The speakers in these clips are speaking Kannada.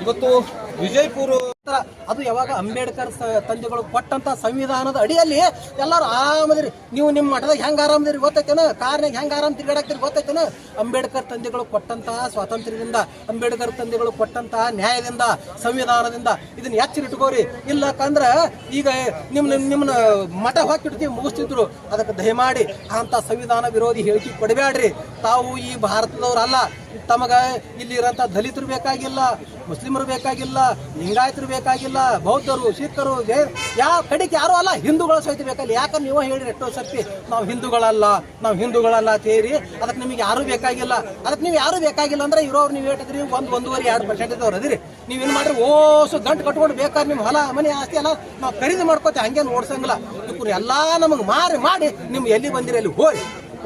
ಇವತ್ತು ವಿಜಯಪುರ ಅದು ಯಾವಾಗ ಅಂಬೇಡ್ಕರ್ ತಂದೆಗಳು ಕೊಟ್ಟಂತ ಸಂವಿಧಾನದ ಅಡಿಯಲ್ಲಿ ಎಲ್ಲರೂ ಆರಾಮದಿರಿ. ನೀವು ನಿಮ್ಮ ಮಠದಾಗ ಹೆಂಗ ಆರಾಮದಿರಿ ಗೊತ್ತೈತೇನ? ಕಾರ್ನಾಗ ಹೆಂಗ ಆರಾಮ್ ತಿರ್ಗಾಡಕ್ತಿರಿ ಗೊತ್ತೈತೇನ? ಅಂಬೇಡ್ಕರ್ ತಂದೆಗಳು ಕೊಟ್ಟಂತಹ ಸ್ವಾತಂತ್ರ್ಯದಿಂದ, ಅಂಬೇಡ್ಕರ್ ತಂದೆಗಳು ಕೊಟ್ಟಂತಹ ನ್ಯಾಯದಿಂದ, ಸಂವಿಧಾನದಿಂದ ಇದನ್ನ ಎಚ್ಚರಿಟ್ಕೋರಿ ಇಲ್ಲಕಂದ್ರ ಈಗ ನಿಮ್ಮ ನಿಮ್- ನಿಮ್ಮನ್ನ ಮಠ ಹಾಕಿಡ್ತೀವಿ ಮುಗಿಸ್ತಿದ್ರು. ಅದಕ್ಕೆ ದಯಮಾಡಿ ಅಂತ ಸಂವಿಧಾನ ವಿರೋಧಿ ಹೇಳಿಕೆ ಕೊಡಬೇಡ್ರಿ ತಾವು ಈ ಭಾರತದವ್ರಲ್ಲ. ತಮಗ ಇಲ್ಲಿ ಇರೋಂಥ ದಲಿತರು ಬೇಕಾಗಿಲ್ಲ, ಮುಸ್ಲಿಮರು ಬೇಕಾಗಿಲ್ಲ, ಲಿಂಗಾಯತರು ಬೇಕಾಗಿಲ್ಲ, ಬೌದ್ಧರು, ಸಿಖ್ಖರು ಯಾವ ಕಡೆಗೆ ಯಾರು ಅಲ್ಲ, ಹಿಂದೂಗಳು ಸಹಿತ ಬೇಕಲ್ಲ. ಯಾಕಂದ್ರೆ ನೀವು ಹೇಳಿರಿ ಎಷ್ಟೋ ಸರ್ತಿ, ನಾವು ಹಿಂದೂಗಳಲ್ಲ ನಾವು ಹಿಂದೂಗಳಲ್ಲ ತೇರಿ ಅದಕ್ಕೆ ನಿಮಗೆ ಯಾರು ಬೇಕಾಗಿಲ್ಲ. ಅದಕ್ಕೆ ನೀವು ಯಾರು ಬೇಕಾಗಿಲ್ಲ ಅಂದ್ರೆ ಇರೋರು ನೀವು ಹೇಳಿದ್ರಿ ಒಂದು ಒಂದೂವರೆ, ಎರಡು ಪರ್ಸೆಂಟ್ ಇದ್ದವ್ರು ಅದಿರಿ. ನೀವೇನು ಮಾಡ್ರಿ, ಓಸು ಗಂಟು ಕಟ್ಕೊಂಡು ಬೇಕಾದ್ರೆ ನಿಮ್ಮ ಹೊಲ, ಮನೆ ಆಸ್ತಿ ಅಲ್ಲ ನಾವು ಖರೀದಿ ಮಾಡ್ಕೋತೀವಿ, ಹಂಗೇನು ಓಡಿಸಂಗಿಲ್ಲ. ಇವ್ರು ಎಲ್ಲ ನಮಗೆ ಮಾರಿ, ಮಾಡಿ, ನಿಮ್ಗೆ ಎಲ್ಲಿ ಬಂದಿರಿ ಅಲ್ಲಿ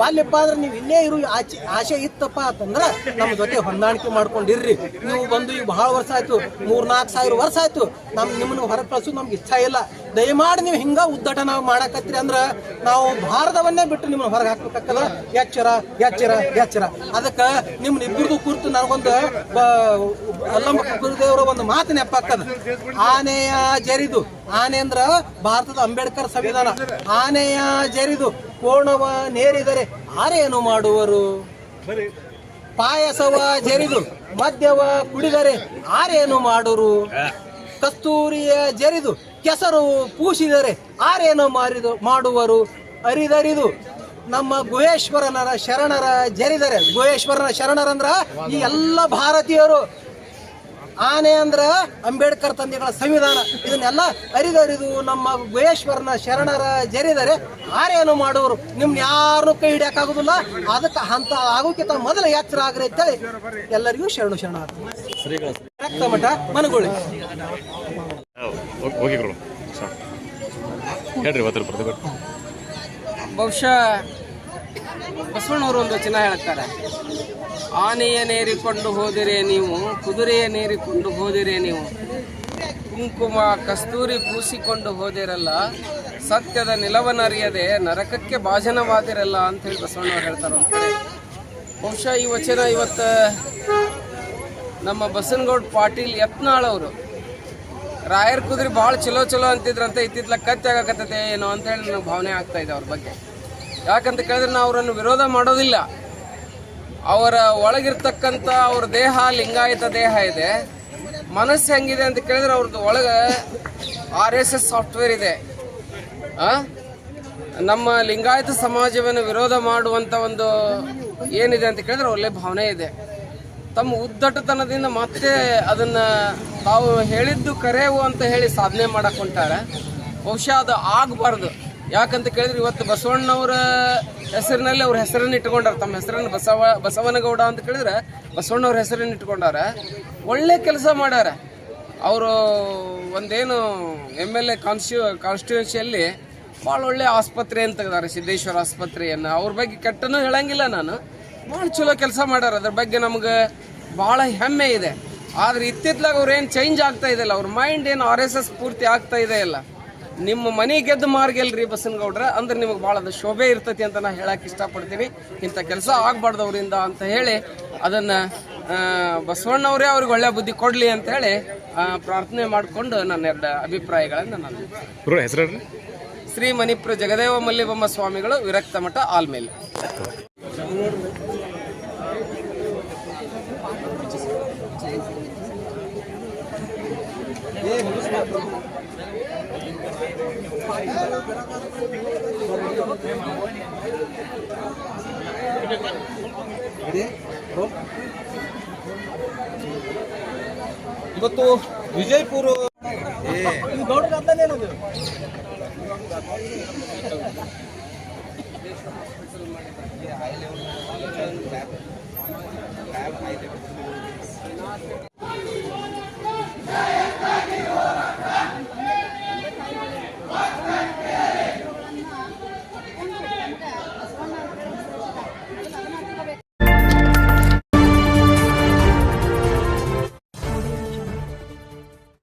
ವಾಲ್ಯಪ್ಪ ಅಂದ್ರೆ ನೀವು ಇಲ್ಲೇ ಇರು, ಆಚೆ ಆಸೆ ಇತ್ತಪ್ಪ ಅಂತಂದ್ರೆ ನಮ್ಮ ಜೊತೆ ಹೊಂದಾಣಿಕೆ ಮಾಡ್ಕೊಂಡಿರ್ರಿ. ನೀವು ಬಂದು ಈಗ ಬಹಳ ವರ್ಷ ಆಯ್ತು, ಮೂರ್ನಾಲ್ಕು ಸಾವಿರ ವರ್ಷ ಆಯ್ತು, ನಮ್ ನಿಮ್ಮನ್ನು ಹೊರಗೆ ಕಳ್ಸೋದು ನಮ್ಗೆ ಇಷ್ಟ ಇಲ್ಲ. ದಯಮಾಡಿ ನೀವು ಹಿಂಗ ಉದ್ದಾಟ ನಾವು ಅಂದ್ರೆ ನಾವು ಭಾರತವನ್ನೇ ಬಿಟ್ಟು ನಿಮ್ಮನ್ನ ಹೊರಗೆ ಹಾಕ್ಬೇಕಲ್ಲ ಎಚ್ಚರ ಎಚ್ಚರ ಎಚ್ಚರ. ಅದಕ್ಕೆ ನಿಮ್ಮನ್ನ ಇಬ್ಬರದು ಕುರಿತು ನನಗೊಂದು ಅಲ್ಲಮ್ಮ ಗುರುದೇವರ ಒಂದು ಮಾತು ನೆನಪಾಗ್ತದ ಆನೆಯ ಜರಿದು, ಆನೆ ಅಂದ್ರ ಭಾರತದ ಅಂಬೇಡ್ಕರ್ ಸಂವಿಧಾನ. ಆನೆಯ ಜರಿದು ಕೋಣವ ನೇರಿದರೆ ಆರೇನು ಮಾಡುವರು? ಪಾಯಸವ ಜರಿದು ಮದ್ಯವ ಕುಡಿದರೆ ಆರೇನು ಮಾಡುವರು ಕಸ್ತೂರಿಯ ಜರಿದು ಕೆಸರು ಪೂಸಿದರೆ ಆರೇನು ಮಾರಿದು ಮಾಡುವರು? ಅರಿದರಿದು ನಮ್ಮ ಗುಹೇಶ್ವರನರ ಶರಣರ ಜರಿದರೆ ಗುಹೇಶ್ವರನ ಶರಣರಂದ್ರ ಈ ಎಲ್ಲ ಭಾರತೀಯರು ಆನೆ ಅಂದ್ರ ಅಂಬೇಡ್ಕರ್ ತಂದೆಗಳ ಸಂವಿಧಾನ. ಇದನ್ನೆಲ್ಲ ಅರಿದರಿದು ನಮ್ಮ ಗುಹೇಶ್ವರನ ಶರಣರ ಜರಿದರೆ ಆರೇನು ಮಾಡುವರು ನಿಮ್ನ ಯಾರನ್ನೂ ಕೈ ಹಿಡಿಯಕ್ಕಾಗೋದಿಲ್ಲ. ಅದಕ್ಕೆ ಅಂತ ಆಗೋಕ್ಕಿಂತ ಮೊದಲ ಎಚ್ಚರ ಆಗ್ರಿ ಅಂತೇಳಿ ಎಲ್ಲರಿಗೂ ಶರಣು ಶರಣ ರಕ್ತ ಮಠ ಮನಗೊಳ್ಳಿ ಹೇಳ್ರಿ ಬಹುಶಃ ಬಸವಣ್ಣವರು ಒಂದು ವಚನ ಹೇಳ್ತಾರೆ. ಆನೆಯ ನೇರಿಕೊಂಡು ಹೋದಿರೆ ನೀವು, ಕುದುರೆಯ ನೇರಿಕೊಂಡು ಹೋದಿರೆ ನೀವು, ಕುಂಕುಮ, ಕಸ್ತೂರಿ ಪೂಸಿಕೊಂಡು ಹೋದಿರಲ್ಲ, ಸತ್ಯದ ನಿಲವನರಿಯದೆ ನರಕಕ್ಕೆ ಭಾಜನವಾದಿರಲ್ಲ ಅಂತ ಹೇಳಿ ಬಸವಣ್ಣವ್ರು ಹೇಳ್ತಾರೆ ಬಹುಶಃ ಈ ವಚನ ಇವತ್ತು ನಮ್ಮ ಬಸನಗೌಡ ಪಾಟೀಲ್ ಯತ್ನಾಳ್ ಅವರು, ರಾಯರ್ ಕುದುರೆ ಭಾಳ ಚಲೋ ಚಲೋ ಅಂತಿದ್ರಂತೆ ಇತ್ತಿತ್ಲ ಕತ್ತೆ ಆಗಕತ್ತೈತೆ ಏನೋ ಅಂತ ಹೇಳಿ ನನಗೆ ಭಾವನೆ ಆಗ್ತಾ ಇದೆ ಅವ್ರ ಬಗ್ಗೆ. ಯಾಕಂತ ಕೇಳಿದ್ರೆ ನಾವು ಅವರನ್ನು ವಿರೋಧ ಮಾಡೋದಿಲ್ಲ. ಅವರ ಒಳಗಿರ್ತಕ್ಕಂಥ ಅವ್ರ ದೇಹ, ಲಿಂಗಾಯತ ದೇಹ ಇದೆ. ಮನಸ್ಸು ಹೆಂಗಿದೆ ಅಂತ ಕೇಳಿದ್ರೆ ಅವ್ರದ್ದು ಒಳಗೆ ಆರ್ ಎಸ್ ಎಸ್ ಸಾಫ್ಟ್ವೇರ್ ಇದೆ? ನಮ್ಮ ಲಿಂಗಾಯತ ಸಮಾಜವನ್ನು ವಿರೋಧ ಮಾಡುವಂಥ ಒಂದು ಏನಿದೆ ಅಂತ ಕೇಳಿದ್ರೆ ಒಳ್ಳೆ ಭಾವನೆ ಇದೆ. ತಮ್ಮ ಉದ್ದಟತನದಿಂದ ಮತ್ತೆ ಅದನ್ನ ತಾವು ಹೇಳಿದ್ದು ಕರೆವು ಅಂತ ಹೇಳಿ ಸಾಧನೆ ಮಾಡಕ್ ಹೊಂಟಾರ. ಬಹುಶಃ ಅದು ಆಗಬಾರ್ದು. ಯಾಕಂತ ಕೇಳಿದ್ರೆ ಇವತ್ತು ಬಸವಣ್ಣವರ ಹೆಸರಿನಲ್ಲಿ ಅವ್ರ ಹೆಸರನ್ನು ಇಟ್ಕೊಂಡಾರ. ತಮ್ಮ ಹೆಸರನ್ನು ಬಸವ, ಬಸವನಗೌಡ ಅಂತ ಕೇಳಿದ್ರೆ ಬಸವಣ್ಣವ್ರ ಹೆಸರನ್ನು ಇಟ್ಕೊಂಡಾರ. ಒಳ್ಳೆ ಕೆಲಸ ಮಾಡ್ಯಾರ. ಅವರು ಒಂದೇನು ಎಂ ಎಲ್ ಎ ಕಾನ್ಸ್ಟಿಟ್ಯೂ ಕಾನ್ಸ್ಟಿಟ್ಯೂನ್ಸಿಯಲ್ಲಿ ಭಾಳ ಒಳ್ಳೆ ಆಸ್ಪತ್ರೆ ಅಂತ ತೆಗ್ದಾರೆ ಸಿದ್ದೇಶ್ವರ ಆಸ್ಪತ್ರೆಯನ್ನು. ಅವ್ರ ಬಗ್ಗೆ ಕೆಟ್ಟನೂ ಹೇಳಂಗಿಲ್ಲ ನಾನು. ಭಾಳ ಚಲೋ ಕೆಲಸ ಮಾಡ್ಯಾರ. ಅದ್ರ ಬಗ್ಗೆ ನಮ್ಗೆ ಭಾಳ ಹೆಮ್ಮೆ ಇದೆ. ಆದ್ರೆ ಇತ್ತಿತ್ಲಾಗ ಅವ್ರು ಏನು ಚೇಂಜ್ ಆಗ್ತಾ ಇದೆಯಲ್ಲ ಅವ್ರ ಮೈಂಡ್ ಏನು ಆರ್ ಎಸ್ ಎಸ್ ಪೂರ್ತಿ ಆಗ್ತಾ ಇದೆ ಇಲ್ಲ. ನಿಮ್ಮ ಮನೆ ಗೆದ್ದು ಮಾರ್ಗೆಲ್ರಿ ಬಸನಗೌಡ್ರ? ಅಂದ್ರೆ ನಿಮಗೆ ಭಾಳ ಅದು ಶೋಭೆ ಇರ್ತೈತಿ ಅಂತ ನಾ ಹೇಳಕ್ಕೆ ಇಷ್ಟಪಡ್ತೀನಿ. ಇಂಥ ಕೆಲಸ ಆಗ್ಬಾರ್ದು ಅವರಿಂದ ಅಂತ ಹೇಳಿ ಅದನ್ನು ಬಸವಣ್ಣವರೇ ಅವ್ರಿಗೆ ಒಳ್ಳೆ ಬುದ್ಧಿ ಕೊಡಲಿ ಅಂತ ಹೇಳಿ ಆ, ಪ್ರಾರ್ಥನೆ ಮಾಡಿಕೊಂಡು ನನ್ನ ಎರಡು ಅಭಿಪ್ರಾಯಗಳನ್ನು ನಾನು ಗುರು ಹೆಸರು ಶ್ರೀ ಮಣಿಪುರ ಜಗದೇವ ಮಲ್ಲಿಬಮ್ಮ ಸ್ವಾಮಿಗಳು ವಿರಕ್ತ ಮಠ ಆಲ್ಮೇಲೆ. ಇವತ್ತು ವಿಜಯಪುರ ಈ ಗೌಡ್ರ ಅರ್ಥನೇನದು?